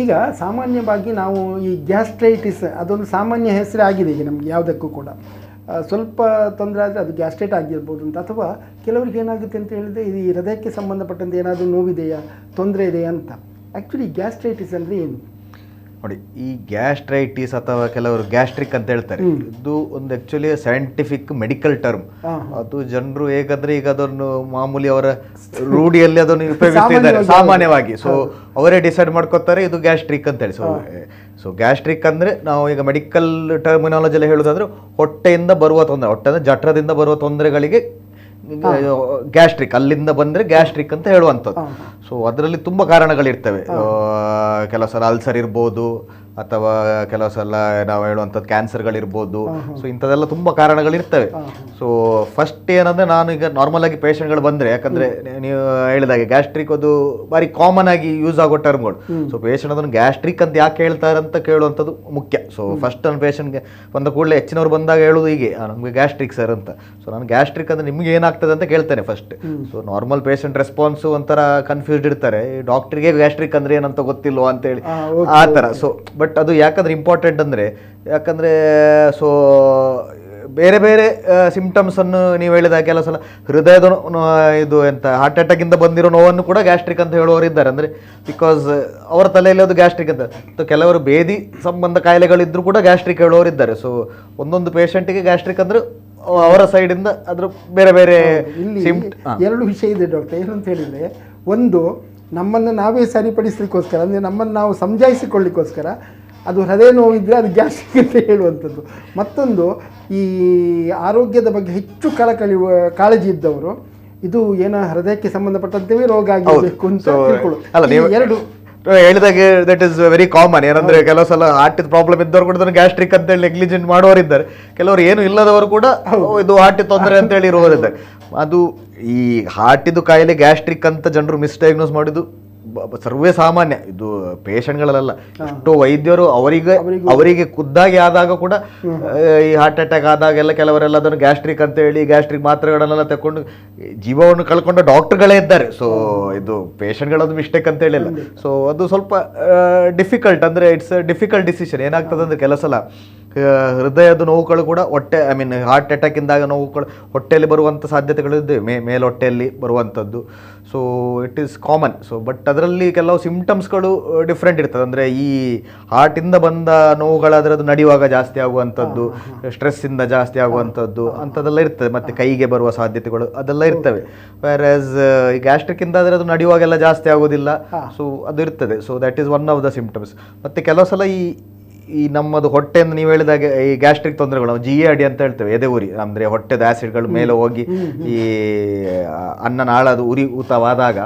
ಈಗ ಸಾಮಾನ್ಯವಾಗಿ ನಾವು ಈ ಗ್ಯಾಸ್ಟ್ರೈಟಿಸ್, ಅದೊಂದು ಸಾಮಾನ್ಯ ಹೆಸರೇ ಆಗಿದೆ ಈಗ ನಮಗೆ ಯಾವುದಕ್ಕೂ ಕೂಡ. ಸ್ವಲ್ಪ ತೊಂದರೆ ಆದರೆ ಅದು ಗ್ಯಾಸ್ಟ್ರೈಟ್ ಆಗಿರ್ಬೋದು ಅಂತ. ಅಥವಾ ಕೆಲವರಿಗೆ ಏನಾಗುತ್ತೆ ಅಂತ ಹೇಳಿದ್ರೆ, ಇದು ಈ ಹೃದಯಕ್ಕೆ ಸಂಬಂಧಪಟ್ಟಂತೆ ಏನಾದರೂ ನೋವಿದೆಯಾ, ತೊಂದರೆ ಇದೆಯಾ ಅಂತ. ಆ್ಯಕ್ಚುಲಿ ಗ್ಯಾಸ್ಟ್ರೈಟಿಸ್ ಅಂದರೆ ಏನು? ನೋಡಿ ಈ ಗ್ಯಾಸ್ಟ್ರೈಟಿಸ್ ಅಥವಾ ಕೆಲವರು ಗ್ಯಾಸ್ಟ್ರಿಕ್ ಅಂತ ಹೇಳ್ತಾರೆ. ಇದು ಒಂದು ಆಕ್ಚುಲಿ ಸೈಂಟಿಫಿಕ್ ಮೆಡಿಕಲ್ ಟರ್ಮ್ ಅದು ಜನರು ಹೇಗಾದ್ರೆ ಈಗ ಅದನ್ನು ಮಾಮೂಲಿ ಅವರ ರೂಢಿಯಲ್ಲಿ ಅದನ್ನು ಉಪಯೋಗಿಸ್ತಿದ್ದಾರೆ. ಸಾಮಾನ್ಯವಾಗಿ. ಸೊ ಅವರೇ ಡಿಸೈಡ್ ಮಾಡ್ಕೋತಾರೆ ಇದು ಗ್ಯಾಸ್ಟ್ರಿಕ್ ಅಂತ ಹೇಳಿ. ಸೊ ಸೊ ಗ್ಯಾಸ್ಟ್ರಿಕ್ ಅಂದ್ರೆ ನಾವು ಈಗ ಮೆಡಿಕಲ್ ಟರ್ಮಿನಾಲಜಿಯಲ್ಲಿ ಹೇಳೋದಾದ್ರೆ ಹೊಟ್ಟೆಯಿಂದ ಬರುವ ತೊಂದರೆ ಹೊಟ್ಟೆ ಅಂದ್ರೆ ಜಠರದಿಂದ ಬರುವ ತೊಂದರೆಗಳಿಗೆ ಗ್ಯಾಸ್ಟ್ರಿಕ್ ಅಲ್ಲಿಂದ ಬಂದ್ರೆ ಗ್ಯಾಸ್ಟ್ರಿಕ್ ಅಂತ ಹೇಳುವಂಥದ್ದು. ಸೊ ಅದರಲ್ಲಿ ತುಂಬಾ ಕಾರಣಗಳಿರ್ತವೆ. ಕೆಲವು ಸಲ ಅಲ್ಸರ್ ಇರ್ಬೋದು ಅಥವಾ ಕೆಲವು ಸಲ ನಾವು ಹೇಳುವಂಥದ್ದು ಕ್ಯಾನ್ಸರ್ಗಳಿರ್ಬೋದು. ಸೊ ಇಂಥದ್ದೆಲ್ಲ ತುಂಬ ಕಾರಣಗಳಿರ್ತವೆ. ಸೊ ಫಸ್ಟ್ ಏನಂದ್ರೆ ನಾನು ಈಗ ನಾರ್ಮಲ್ ಆಗಿ ಪೇಷಂಟ್ಗಳು ಬಂದ್ರೆ ಯಾಕಂದ್ರೆ ನೀವು ಹೇಳಿದಾಗೆ ಗ್ಯಾಸ್ಟ್ರಿಕ್ ಅದು ಬಾರಿ ಕಾಮನ್ ಆಗಿ ಯೂಸ್ ಆಗೋ ಟರ್ಮ್ಗಳು ಸೊ ಪೇಷಂಟ್ ಅದನ್ನು ಗ್ಯಾಸ್ಟ್ರಿಕ್ ಅಂತ ಯಾಕೆ ಹೇಳ್ತಾರೆ ಅಂತ ಕೇಳುವಂಥದ್ದು ಮುಖ್ಯ. ಸೊ ಫಸ್ಟ್ ನನ್ನ ಪೇಷಂಟ್ಗೆ ಬಂದ ಕೂಡಲೇ ಹೆಚ್ಚಿನವ್ರು ಬಂದಾಗ ಹೇಳೋದು ಹೀಗೆ ನಮಗೆ ಗ್ಯಾಸ್ಟ್ರಿಕ್ ಸರ್ ಅಂತ. ಸೊ ನಾನು ಗ್ಯಾಸ್ಟ್ರಿಕ್ ಅಂದ್ರೆ ನಿಮ್ಗೆ ಏನಾಗ್ತದೆ ಅಂತ ಕೇಳ್ತೇನೆ first so normal patient response ಒಂಥರ ಕನ್ಫ್ಯೂಸ್ಡ್ ಇರ್ತಾರೆ. ಡಾಕ್ಟ್ರಿಗೆ ಗ್ಯಾಸ್ಟ್ರಿಕ್ ಅಂದ್ರೆ ಏನಂತ ಗೊತ್ತಿಲ್ವಾ? ಅಂತೇಳಿ. ಹೇಳಿ ಆ ಥರ. ಸೊ ಬಟ್ ಅದು ಯಾಕಂದ್ರೆ ಇಂಪಾರ್ಟೆಂಟ್ ಅಂದ್ರೆ ಯಾಕಂದ್ರೆ ಸೊ ಬೇರೆ ಬೇರೆ ಸಿಂಪ್ಟಮ್ಸ್ ಅನ್ನು ನೀವು ಹೇಳಿದ ಕೆಲವು ಸಲ ಹೃದಯದ ಇದು ಎಂತ ಹಾರ್ಟ್ ಅಟ್ಯಾಕ್ ಇಂದ ಬಂದಿರೋ ನೋವನ್ನು ಕೂಡ ಗ್ಯಾಸ್ಟ್ರಿಕ್ ಅಂತ ಹೇಳುವವರು ಇದ್ದಾರೆ. ಅಂದ್ರೆ ಬಿಕಾಸ್ ಅವರ ತಲೆಯಲ್ಲಿ ಅದು ಗ್ಯಾಸ್ಟ್ರಿಕ್ ಅಂತ ಮತ್ತು ಕೆಲವರು ಬೇದಿ ಸಂಬಂಧ ಕಾಯಿಲೆಗಳಿದ್ದರೂ ಕೂಡ ಗ್ಯಾಸ್ಟ್ರಿಕ್ ಹೇಳುವವರು ಇದ್ದಾರೆ. ಸೊ ಒಂದೊಂದು ಪೇಷಂಟಿಗೆ ಗ್ಯಾಸ್ಟ್ರಿಕ್ ಅಂದ್ರೆ ಅವರ ಸೈಡಿಂದ ಅದ್ರ ಬೇರೆ ಬೇರೆ ಎರಡು ವಿಷಯ ಇದೆ ಡಾಕ್ಟರ್ ಏನಂತ ಹೇಳಿದರೆ ಒಂದು ನಮ್ಮನ್ನು ನಾವೇ ಸರಿಪಡಿಸ್ಲಿಕ್ಕೋಸ್ಕರ ಅಂದರೆ ನಮ್ಮನ್ನು ನಾವು ಸಮಜಾಯಿಸಿಕೊಳ್ಳಿಕ್ಕೋಸ್ಕರ ಅದು ಹೃದಯ ನೋವಿದ್ರೆ ಅದು ಗ್ಯಾಸ್ಟ್ರಿಕ್ ಅಂತ ಹೇಳುವಂಥದ್ದು. ಮತ್ತೊಂದು ಈ ಆರೋಗ್ಯದ ಬಗ್ಗೆ ಹೆಚ್ಚು ಕಳಕಳಿ ಕಾಳಜಿ ಇದ್ದವರು ಇದು ಏನ ಹೃದಯಕ್ಕೆ ಸಂಬಂಧಪಟ್ಟಂತೆಯೇ ರೋಗ ಆಗಿರಬೇಕು ಅಂತ ತಿಳ್ಕೊಳ್ಳೋದು. ಎರಡು ಹೇಳಿದಾಗೆ ದಟ್ ಇಸ್ ವೆರಿ ಕಾಮನ್ ಏನಂದ್ರೆ ಕೆಲವು ಸಲ ಹಾರ್ಟ್ ಪ್ರಾಬ್ಲಮ್ ಇದ್ದವರು ಕೂಡ ಗ್ಯಾಸ್ಟ್ರಿಕ್ ಅಂತ ಹೇಳಿ ನೆಗ್ಲಿಜೆಂಟ್ ಮಾಡೋರಿದ್ದಾರೆ ಕೆಲವರು ಏನು ಇಲ್ಲದವರು ಕೂಡ "ಓ, ಇದು ಹಾರ್ಟ್ ತೊಂದರೆ ಅಂತ ಹೇಳಿ ಇರುವವರಿದ್ದಾರೆ. ಅದು ಈ ಹಾರ್ಟಿದು ಕಾಯಿಲೆ ಗ್ಯಾಸ್ಟ್ರಿಕ್ ಅಂತ ಜನರು ಮಿಸ್ಡಯಾಗ್ನೋಸ್ ಮಾಡಿದ್ದು ಸರ್ವೇ ಸಾಮಾನ್ಯ. ಇದು ಪೇಷಂಟ್ಗಳಲ್ಲ ಎಷ್ಟೋ ವೈದ್ಯರು ಅವರಿಗೆ ಅವರಿಗೆ. ಖುದ್ದಾಗಿ ಆದಾಗ ಕೂಡ ಈ ಹಾರ್ಟ್ ಅಟ್ಯಾಕ್ ಆದಾಗೆಲ್ಲ ಕೆಲವರೆಲ್ಲ ಅದನ್ನು ಗ್ಯಾಸ್ಟ್ರಿಕ್ ಅಂತ ಹೇಳಿ ಗ್ಯಾಸ್ಟ್ರಿಕ್ ಮಾತ್ರೆಗಳನ್ನೆಲ್ಲ ತಕೊಂಡು ಜೀವವನ್ನು ಕಳ್ಕೊಂಡ ಡಾಕ್ಟರ್ಗಳೇ ಇದ್ದಾರೆ. ಸೊ ಇದು ಪೇಷಂಟ್ಗಳದ್ದು ಮಿಸ್ಟೇಕ್ ಅಂತ ಹೇಳಿಲ್ಲ ಸೊ ಅದು ಸ್ವಲ್ಪ ಡಿಫಿಕಲ್ಟ್ ಅಂದರೆ ಇಟ್ಸ್ ಡಿಫಿಕಲ್ಟ್ ಡಿಸಿಷನ್ ಏನಾಗ್ತದೆ ಅಂದರೆ ಕೆಲಸಲ್ಲ ಹೃದಯದ ನೋವುಗಳು ಕೂಡ ಹೊಟ್ಟೆ ಐ ಮೀನ್ ಹಾರ್ಟ್ ಅಟ್ಯಾಕ್ ಇಂದಾಗ ನೋವುಗಳು ಹೊಟ್ಟೆಯಲ್ಲಿ ಬರುವಂಥ ಸಾಧ್ಯತೆಗಳು ಇದೆ ಮೇ ಹೊಟ್ಟೆಯಲ್ಲಿ ಬರುವಂಥದ್ದು. So it is common so but ಅದರಲ್ಲಿ ಕೆಲವು ಸಿಂಪ್ಟಮ್ಸ್ಗಳು ಡಿಫ್ರೆಂಟ್ ಇರ್ತದೆ. ಅಂದರೆ ಈ ಹಾರ್ಟಿಂದ ಬಂದ ನೋವುಗಳಾದರೆ ಅದು ನಡೆಯುವಾಗ ಜಾಸ್ತಿ ಆಗುವಂಥದ್ದು ಸ್ಟ್ರೆಸ್ಸಿಂದ ಜಾಸ್ತಿ ಆಗುವಂಥದ್ದು ಅಂಥದ್ದೆಲ್ಲ ಇರ್ತದೆ. ಮತ್ತು ಕೈಗೆ ಬರುವ ಸಾಧ್ಯತೆಗಳು ಅದೆಲ್ಲ ಇರ್ತವೆ. ವ್ಯಾರಸ್ ಈ ಗ್ಯಾಸ್ಟ್ರಿಕ್ಕಿಂದ ಆದರೆ ಅದು ನಡೆಯುವಾಗೆಲ್ಲ ಜಾಸ್ತಿ ಆಗೋದಿಲ್ಲ ಸೊ ಅದು ಇರ್ತದೆ. So that is one of the symptoms ಮತ್ತು ಕೆಲವು ಸಲ ಈ ಈ ನಮ್ಮದು ಹೊಟ್ಟೆಯಿಂದ ನೀವು ಹೇಳಿದಾಗ ಈ ಗ್ಯಾಸ್ಟ್ರಿಕ್ ತೊಂದರೆಗಳು ನಾವು ಜಿ ಅಡಿ ಅಂತ ಹೇಳ್ತೇವೆ ಎದೆ ಉರಿ ಅಂದರೆ ಹೊಟ್ಟೆದ ಆಸಿಡ್ಗಳು ಮೇಲೆ ಹೋಗಿ ಈ ಅನ್ನ ನಾಳದು ಉರಿ ಊತವಾದಾಗ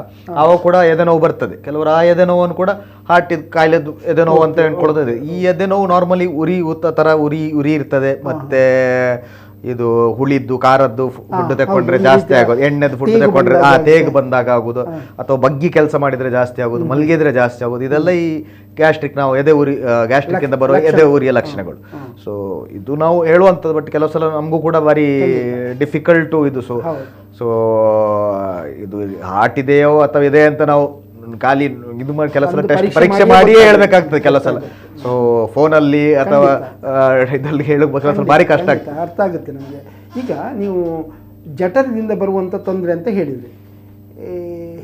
ಅವಾಗ ಕೂಡ ಎದೆನೋವು ಬರ್ತದೆ. ಕೆಲವರು ಆ ಎದೆನೋವನ್ನು ಕೂಡ ಹಾರ್ಟ್ ಕಾಯಿಲೆದು ಎದೆನೋವು ಅಂತ ಹೇಳ್ಕೊಳ್ತದೆ ಈ ಎದೆನೋವು ನಾರ್ಮಲಿ ಉರಿ ಊತ ಥರ ಉರಿ ಉರಿ ಇರ್ತದೆ. ಮತ್ತೆ ಇದು ಹುಳಿದ್ದು ಖಾರದ್ದು ಫುಡ್ ತಕೊಂಡ್ರೆ ಜಾಸ್ತಿ ಆಗೋದು. ಎಣ್ಣೆದು ಫುಡ್ ತಕೊಂಡ್ರೆ ಆ ತೇಗ್ ಬಂದಾಗ ಆಗೋದು. ಅಥವಾ ಬಗ್ಗಿ ಕೆಲಸ ಮಾಡಿದ್ರೆ ಜಾಸ್ತಿ ಆಗೋದು ಮಲಗಿದ್ರೆ ಜಾಸ್ತಿ ಆಗೋದು. ಇದೆಲ್ಲ ಈ ಗ್ಯಾಸ್ಟ್ರಿಕ್ ನಾವು ಎದೆ ಉರಿ ಗ್ಯಾಸ್ಟ್ರಿಕ್ ಇಂದ ಬರುವ ಎದೆ ಉರಿಯ ಲಕ್ಷಣಗಳು. ಸೊ ಇದು ನಾವು ಹೇಳುವಂಥದ್ದು ಬಟ್ ಕೆಲವು ಸಲ ನಮಗೂ ಕೂಡ ಭಾರಿ ಡಿಫಿಕಲ್ಟು ಇದು. ಸೊ. ಸೊ ಇದು ಹಾರ್ಟ್ ಇದೆಯೋ ಅಥವಾ ಇದೆ ಅಂತ ನಾವು ಖಾಲಿ ಇದು ಮಾಡಿ ಕೆಲಸ ಟೆಸ್ಟ್ ಪರೀಕ್ಷೆ ಮಾಡಿಯೇ. ಹೇಳ್ಬೇಕಾಗ್ತದೆ ಕೆಲಸ ಸೊ ಫೋನಲ್ಲಿ ಅಥವಾ ಇದರಲ್ಲಿ ಹೇಳಬೇಕು ಸ್ವಲ್ಪ ಭಾರಿ ಕಷ್ಟ ಆಗ್ತದೆ. ಅರ್ಥ ಆಗುತ್ತೆ ನಮಗೆ. ಈಗ ನೀವು ಜಠರದಿಂದ ಬರುವಂಥ ತೊಂದರೆ ಅಂತ ಹೇಳಿದ್ರಿ.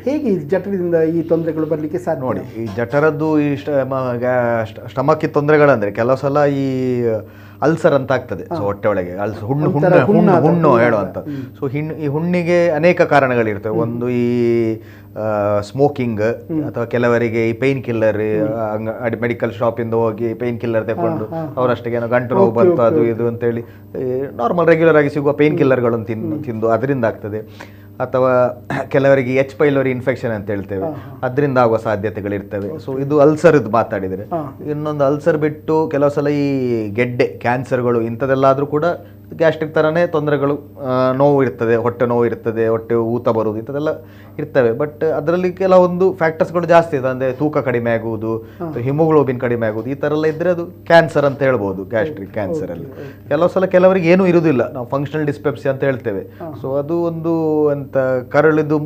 ಹೇಗೆ ಈ ಜಠರದಿಂದ ಈ ತೊಂದರೆಗಳು ಬರಲಿಕ್ಕೆ ಸಾಧ್ಯ? ನೋಡಿ ಈ ಜಠರದ್ದು ಈ ಸ್ಟಮಕ್ ತೊಂದರೆಗಳಂದ್ರೆ ಕೆಲವು ಸಲ ಈ ಅಲ್ಸರ್ ಅಂತ ಆಗ್ತದೆ. ಸೊ ಹೊಟ್ಟೆ ಒಳಗೆ ಅಲ್ಸರ್ ಹುಣ್ಣು ಹುಣ್ಣು ಹುಣ್ಣು ಹುಣ್ಣು. ಹೇಳುವಂಥ ಸೊ ಹಿಣ್ಣು ಈ ಹುಣ್ಣಿಗೆ ಅನೇಕ ಕಾರಣಗಳಿರ್ತವೆ. ಒಂದು ಈ ಸ್ಮೋಕಿಂಗ್ ಅಥವಾ ಕೆಲವರಿಗೆ ಈ ಪೈನ್ ಕಿಲ್ಲರ್ ಮೆಡಿಕಲ್ ಶಾಪಿಂದ ಹೋಗಿ ಪೈನ್ ಕಿಲ್ಲರ್ ತಗೊಂಡು ಅವರಷ್ಟಿಗೆ ಏನೋ ಗಂಟು ನೋವು ಬಂತು ಅದು ಇದು ಅಂತೇಳಿ ನಾರ್ಮಲ್ ರೆಗ್ಯುಲರ್ ಆಗಿ ಸಿಗುವ ಪೈನ್ ಕಿಲ್ಲರ್ಗಳನ್ನು ತಿಂದು ತಿಂದು ಅದರಿಂದ ಆಗ್ತದೆ. ಅಥವಾ ಕೆಲವರಿಗೆ ಎಚ್ ಪೈಲೋರಿ ಇನ್ಫೆಕ್ಷನ್ ಅಂತ ಹೇಳ್ತೇವೆ. ಅದರಿಂದ ಆಗುವ ಸಾಧ್ಯತೆಗಳಿರ್ತವೆ. ಸೊ ಇದು ಅಲ್ಸರ್ ಇದು ಮಾತಾಡಿದರೆ. ಇನ್ನೊಂದು ಅಲ್ಸರ್ ಬಿಟ್ಟು ಕೆಲವು ಸಲ ಈ ಗೆಡ್ಡೆ ಕ್ಯಾನ್ಸರ್ಗಳು ಇಂಥದ್ದೆಲ್ಲಾದರೂ ಕೂಡ ಗ್ಯಾಸ್ಟ್ರಿಕ್ ಥರನೇ ತೊಂದರೆಗಳು ನೋವು ಇರ್ತದೆ ಹೊಟ್ಟೆ ನೋವು ಇರ್ತದೆ ಹೊಟ್ಟೆ ಊತ ಬರುವುದು ಇಂಥದ್ದೆಲ್ಲ ಇರ್ತವೆ. ಬಟ್ ಅದರಲ್ಲಿ ಕೆಲವೊಂದು ಫ್ಯಾಕ್ಟರ್ಸ್ಗಳು ಜಾಸ್ತಿ ಇದೆ. ಅಂದರೆ ತೂಕ ಕಡಿಮೆ ಆಗುವುದು ಹಿಮೋಗ್ಲೋಬಿನ್ ಕಡಿಮೆ ಆಗುವುದು ಈ ಥರ ಎಲ್ಲ ಇದ್ದರೆ ಅದು ಕ್ಯಾನ್ಸರ್ ಅಂತ ಹೇಳ್ಬೋದು ಗ್ಯಾಸ್ಟ್ರಿಕ್ ಕ್ಯಾನ್ಸರ್ ಅಲ್ಲಿ. ಕೆಲವು ಸಲ ಕೆಲವರಿಗೆ ಏನೂ ಇರುವುದಿಲ್ಲ. ನಾವು ಫಂಕ್ಷನಲ್ ಡಿಸ್ಪೆಪ್ಸಿ ಅಂತ ಹೇಳ್ತೇವೆ. ಸೊ ಅದು ಒಂದು ಎಂತ ಕರಳಿದ್ದು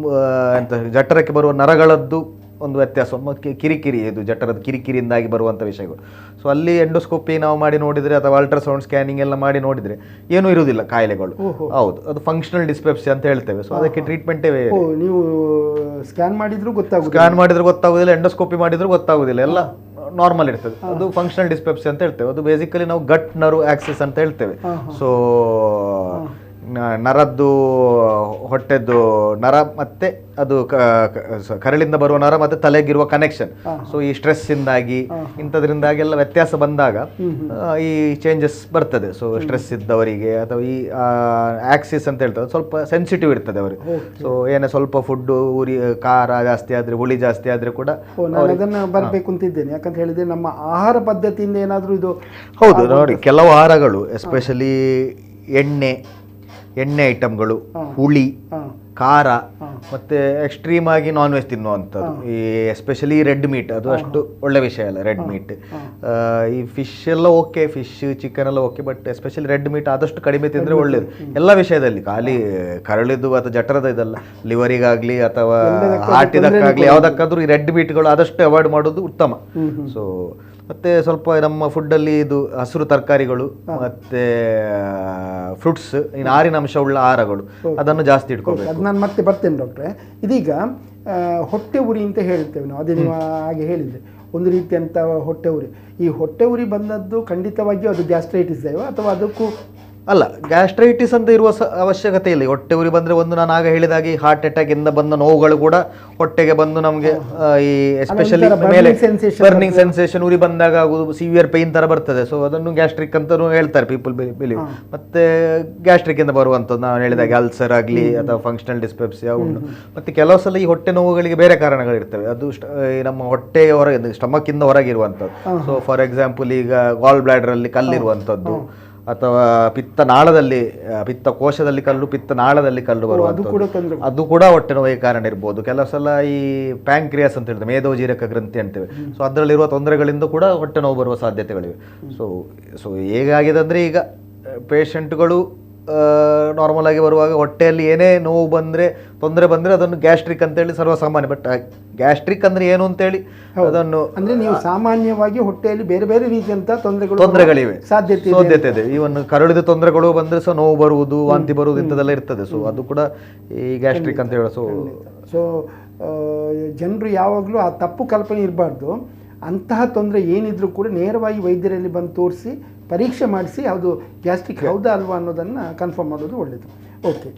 ಅಂತ ಎಂತ ಜಠರಕ್ಕೆ ಬರುವ ನರಗಳದ್ದು ಒಂದು ವ್ಯತ್ಯಾಸ ಕಿರಿಕಿರಿ ಇದು ಜಠರದ ಕಿರಿಕಿರಿಯಿಂದಾಗಿ ಬರುವಂಥ ವಿಷಯಗಳು. ಸೊ ಅಲ್ಲಿ ಎಂಡೋಸ್ಕೋಪಿ ನಾವು ಮಾಡಿ ನೋಡಿದರೆ ಅಥವಾ ಅಲ್ಟ್ರಾಸೌಂಡ್ ಸ್ಕ್ಯಾನಿಂಗ್ ಎಲ್ಲ ಮಾಡಿ ನೋಡಿದರೆ ಏನೂ ಇರುವುದಿಲ್ಲ ಕಾಯಿಲೆಗಳು. ಹೌದು ಅದು ಫಂಕ್ಷನಲ್ ಡಿಸ್ಪೆಪ್ಸಿ ಅಂತ ಹೇಳ್ತೇವೆ. ಸೊ ಅದಕ್ಕೆ ಟ್ರೀಟ್ಮೆಂಟೇ ನೀವು ಸ್ಕ್ಯಾನ್ ಮಾಡಿದ್ರು ಗೊತ್ತಾಗುತ್ತೆ ಸ್ಕ್ಯಾನ್ ಮಾಡಿದ್ರೆ ಗೊತ್ತಾಗುದಿಲ್ಲ ಎಂಡೋಸ್ಕೋಪಿ ಮಾಡಿದ್ರೂ ಗೊತ್ತಾಗುದಿಲ್ಲ. ಎಲ್ಲ ನಾರ್ಮಲ್ ಇರ್ತದೆ. ಅದು ಫಂಕ್ಷನಲ್ ಡಿಸ್ಪೆಪ್ಸಿ ಅಂತ ಹೇಳ್ತೇವೆ. ಅದು ಬೇಸಿಕಲಿ ನಾವು ಗಟ್ ನರ್ವ್ ಆಕ್ಸಿಸ್ ಅಂತ ಹೇಳ್ತೇವೆ. ಸೊ ನರದ್ದು ಹೊಟ್ಟೆದ್ದು ನರ ಮತ್ತೆ ಅದು ಕರಳಿಂದ ಬರುವ ನರ ಮತ್ತೆ ತಲೆಗಿರುವ ಕನೆಕ್ಷನ್ ಸೊ ಈ ಸ್ಟ್ರೆಸ್ ಇಂದಾಗಿ ಇಂಥದ್ರಿಂದಾಗಿ ಎಲ್ಲ ವ್ಯತ್ಯಾಸ ಬಂದಾಗ ಈ ಚೇಂಜಸ್ ಬರ್ತದೆ. ಸೊ ಸ್ಟ್ರೆಸ್ ಇದ್ದವರಿಗೆ ಅಥವಾ ಈ ಆಕ್ಸಿಸ್ ಅಂತ ಹೇಳ್ತಾರೆ ಸ್ವಲ್ಪ ಸೆನ್ಸಿಟಿವ್ ಇರ್ತದೆ ಅವರಿಗೆ. ಸೊ ಏನೇ ಸ್ವಲ್ಪ ಫುಡ್ ಉರಿ ಖಾರ ಜಾಸ್ತಿ ಆದ್ರೆ ಹುಳಿ ಜಾಸ್ತಿ ಆದ್ರೆ ಕೂಡ ಅದನ್ನ ಬರಬೇಕು ಅಂತಿದ್ದೇನೆ. ಯಾಕಂತ ಹೇಳಿದ್ರೆ ನಮ್ಮ ಆಹಾರ ಪದ್ಧತಿಯಿಂದ ಏನಾದರೂ ಇದು ಹೌದು ನೋಡಿ ಕೆಲವು ಆಹಾರಗಳು ಎಸ್ಪೆಷಲಿ ಎಣ್ಣೆ ಎಣ್ಣೆ ಐಟಮ್ಗಳು ಹುಳಿ ಖಾರ ಮತ್ತೆ ಎಕ್ಸ್ಟ್ರೀಮ್ ಆಗಿ ನಾನ್ ವೆಜ್ ತಿನ್ನುವಂಥದ್ದು ಈ ಎಸ್ಪೆಷಲಿ ರೆಡ್ ಮೀಟ್ ಅದು ಅಷ್ಟು ಒಳ್ಳೆ ವಿಷಯ ಅಲ್ಲ ರೆಡ್ ಮೀಟ್ ಈ ಫಿಶ್ ಎಲ್ಲ ಓಕೆ ಫಿಶ್ ಚಿಕನ್ ಎಲ್ಲ okay but especially red meat ಆದಷ್ಟು ಕಡಿಮೆ ತಿಂದರೆ ಒಳ್ಳೇದು. ಎಲ್ಲ ವಿಷಯದಲ್ಲಿ ಖಾಲಿ ಕರಳಿದ್ದು ಅಥವಾ ಜಠರದ ಇದಲ್ಲ ಲಿವರಿಗಾಗಲಿ ಅಥವಾ ಹಾರ್ಟ್ ಇದಕ್ಕಾಗಲಿ ಯಾವುದಕ್ಕಾದ್ರೂ ಈ ರೆಡ್ ಮೀಟ್ಗಳು ಆದಷ್ಟು ಅವಾಯ್ಡ್ ಮಾಡೋದು ಉತ್ತಮ. ಸೊ ಮತ್ತೆ ಸ್ವಲ್ಪ ನಮ್ಮ ಫುಡ್ಡಲ್ಲಿ ಇದು ಹಸಿರು ತರಕಾರಿಗಳು ಮತ್ತೆ ಫ್ರೂಟ್ಸ್ ಈ ನಾರಿನಂಶ ಉಳ್ಳ ಆಹಾರಗಳು. ಅದನ್ನು ಜಾಸ್ತಿ ಇಟ್ಕೋಬೇಕು. ಅದು ನಾನು ಮತ್ತೆ ಬರ್ತೇನೆ ಡಾಕ್ಟ್ರೆ ಇದೀಗ ಹೊಟ್ಟೆ ಉರಿ ಅಂತ ಹೇಳ್ತೇವೆ ನಾವು. ಅದೇ ನೀವು ಹಾಗೆ ಹೇಳಿದ್ರೆ. ಒಂದು ರೀತಿಯಂಥ ಹೊಟ್ಟೆ ಉರಿ. ಈ ಹೊಟ್ಟೆ ಉರಿ ಬಂದದ್ದು ಖಂಡಿತವಾಗಿಯೂ ಅದು ಗ್ಯಾಸ್ಟ್ರೈಟಿಸ್ ಅಥವಾ ಅದಕ್ಕೂ ಅಲ್ಲ ಗ್ಯಾಸ್ಟ್ರೈಟಿಸ್ ಅಂತ ಇರುವ ಅವಶ್ಯಕತೆ ಇಲ್ಲ ಹೊಟ್ಟೆ ಉರಿ ಬಂದ್ರೆ ಒಂದು ನಾನು ಆಗ ಹೇಳಿದಾಗೆ ಹಾರ್ಟ್ ಅಟ್ಯಾಕ್ ಇಂದ ಬಂದ ನೋವುಗಳು ಕೂಡ ಹೊಟ್ಟೆಗೆ ಬಂದು ನಮಗೆ ಈ ಎಸ್ಪೆಷಲಿ ಮೇಲೆ ಬರ್ನಿಂಗ್ ಸೆನ್ಸೇಷನ್ ಉರಿ ಬಂದಾಗ ಆಗುದು ಸಿವಿಯರ್ ಪೈನ್ ತರ ಬರ್ತದೆ. ಸೊ ಅದನ್ನು ಗ್ಯಾಸ್ಟ್ರಿಕ್ ಅಂತಾನೂ ಹೇಳ್ತಾರೆ ಪೀಪಲ್ ಬಿಲೀವ್ ಮತ್ತೆ ಗ್ಯಾಸ್ಟ್ರಿಕ್ ಇಂದ ಬರುವಂಥದ್ದು ನಾನು ಹೇಳಿದಾಗ ಅಲ್ಸರ್ ಆಗಲಿ ಅಥವಾ ಫಂಕ್ಷನಲ್ ಡಿಸ್ಪೆಪ್ಸಿಯಾ ಉಂಟು. ಮತ್ತೆ ಕೆಲವು ಸಲ ಈ ಹೊಟ್ಟೆ ನೋವುಗಳಿಗೆ ಬೇರೆ ಕಾರಣಗಳಿರ್ತವೆ ಅದು ನಮ್ಮ ಹೊಟ್ಟೆಯ ಹೊರಗೆ ಸ್ಟಮಕ್ ಇಂದ ಹೊರಗಿರುವಂಥದ್ದು. ಸೊ ಫಾರ್ ಎಕ್ಸಾಂಪಲ್ ಈಗ ಗಾಲ್ ಬ್ಲಾಡರ್ ಅಲ್ಲಿ ಕಲ್ಲಿರುವಂಥದ್ದು. ಅಥವಾ ಪಿತ್ತ ನಾಳದಲ್ಲಿ ಆ, ಪಿತ್ತ ಕೋಶದಲ್ಲಿ ಕಲ್ಲು ಪಿತ್ತ ನಾಳದಲ್ಲಿ ಕಲ್ಲು ಬರುವಂಥದ್ದು. ತೊಂದರೆ ಅದು ಕೂಡ ಹೊಟ್ಟೆ ನೋವಿಗೆ ಕಾರಣ ಇರ್ಬೋದು. ಕೆಲವು ಸಲ ಈ ಪ್ಯಾಂಕ್ರಿಯಾಸ್ ಅಂತ ಹೇಳಿದ್ರೆ ಮೇಧೋಜೀರಕ ಗ್ರಂಥಿ ಅಂತೇವೆ. ಸೊ ಅದರಲ್ಲಿರುವ ತೊಂದರೆಗಳಿಂದ ಕೂಡ ಹೊಟ್ಟೆ ನೋವು ಬರುವ ಸಾಧ್ಯತೆಗಳಿವೆ. ಸೊ ಸೊ ಹೇಗಾಗಿದೆ ಅಂದರೆ ಈಗ ಪೇಷಂಟ್ಗಳು ನಾರ್ಮಲ್ ಆಗಿ ಬರುವಾಗ ಹೊಟ್ಟೆಯಲ್ಲಿ ಏನೇ ನೋವು ಬಂದರೆ ತೊಂದರೆ ಬಂದರೆ ಅದನ್ನು ಗ್ಯಾಸ್ಟ್ರಿಕ್ ಅಂತೇಳಿ ಸರ್ವಸಾಮಾನ್ಯ ಬಟ್ ಗ್ಯಾಸ್ಟ್ರಿಕ್ ಅಂದರೆ ಏನು ಅಂತೇಳಿ ಅದನ್ನು ಅಂದರೆ ನೀವು ಸಾಮಾನ್ಯವಾಗಿ ಹೊಟ್ಟೆಯಲ್ಲಿ ಬೇರೆ ಬೇರೆ ರೀತಿಯಂತ ತೊಂದರೆಗಳು ತೊಂದರೆಗಳಿವೆ. ಸಾಧ್ಯತೆ. ಸಾಧ್ಯತೆ ಇದೆ. ಇವನ್ ಕರಳಿದ ತೊಂದರೆಗಳು ಬಂದರೆ ಸೊ ನೋವು ಬರುವುದು ವಾಂತಿ ಬರುವುದು ಇಂಥದ್ದೆಲ್ಲ ಇರ್ತದೆ. ಸೊ ಅದು ಕೂಡ ಈ ಗ್ಯಾಸ್ಟ್ರಿಕ್ ಅಂತ ಹೇಳೋ ಸೊ ಸೊ ಜನರು ಯಾವಾಗಲೂ ಆ ತಪ್ಪು ಕಲ್ಪನೆ ಇರಬಾರ್ದು. ಅಂತಹ ತೊಂದರೆ ಏನಿದ್ರೂ ಕೂಡ ನೇರವಾಗಿ ವೈದ್ಯರಲ್ಲಿ ಬಂದು ತೋರಿಸಿ ಪರೀಕ್ಷೆ ಮಾಡಿಸಿ ಅದು ಗ್ಯಾಸ್ಟ್ರಿಕ್ ಹೌದಾ ಅಲ್ವಾ ಅನ್ನೋದನ್ನು ಕನ್ಫರ್ಮ್ ಮಾಡೋದು ಒಳ್ಳೆಯದು ಓಕೆ